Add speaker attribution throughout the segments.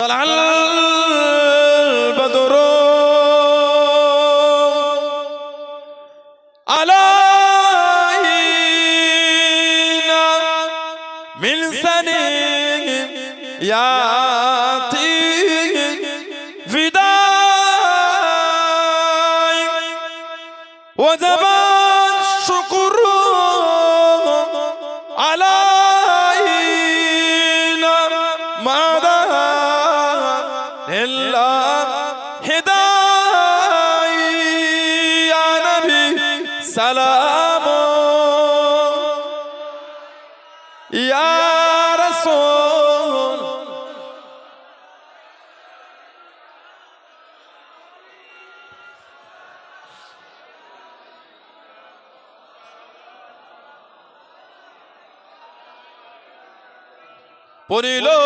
Speaker 1: طلع البدر علينا من سنين يا فداي وزمان على হেদাই নবী সালাম। ইয়া রাসূল। পরিলো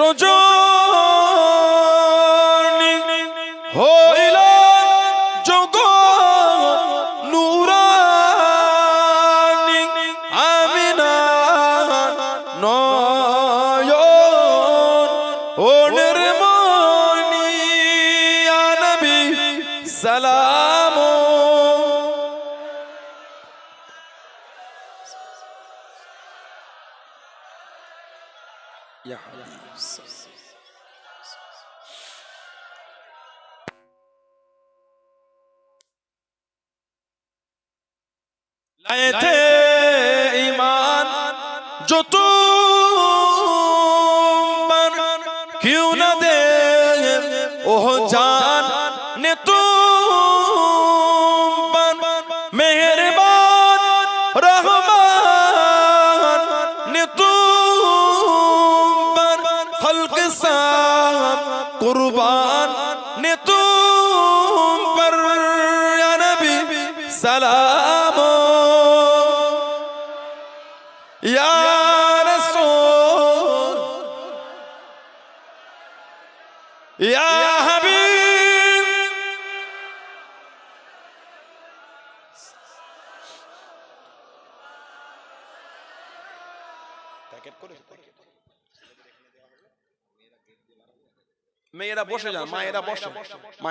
Speaker 1: রজনী হইল যোগ নুরানি আমিনা নয় ও নির্মণি নবী সালাম। يا حبيب লায়েতে ইমান যত কিউ না দে ওহ জান নে তু মেহরবান রহমান خلق سام قربان نے تم پر یا نبی سلام یا رسول یا حبیب মেয়েরা বসে যান মায়েরা বসে মায়েরা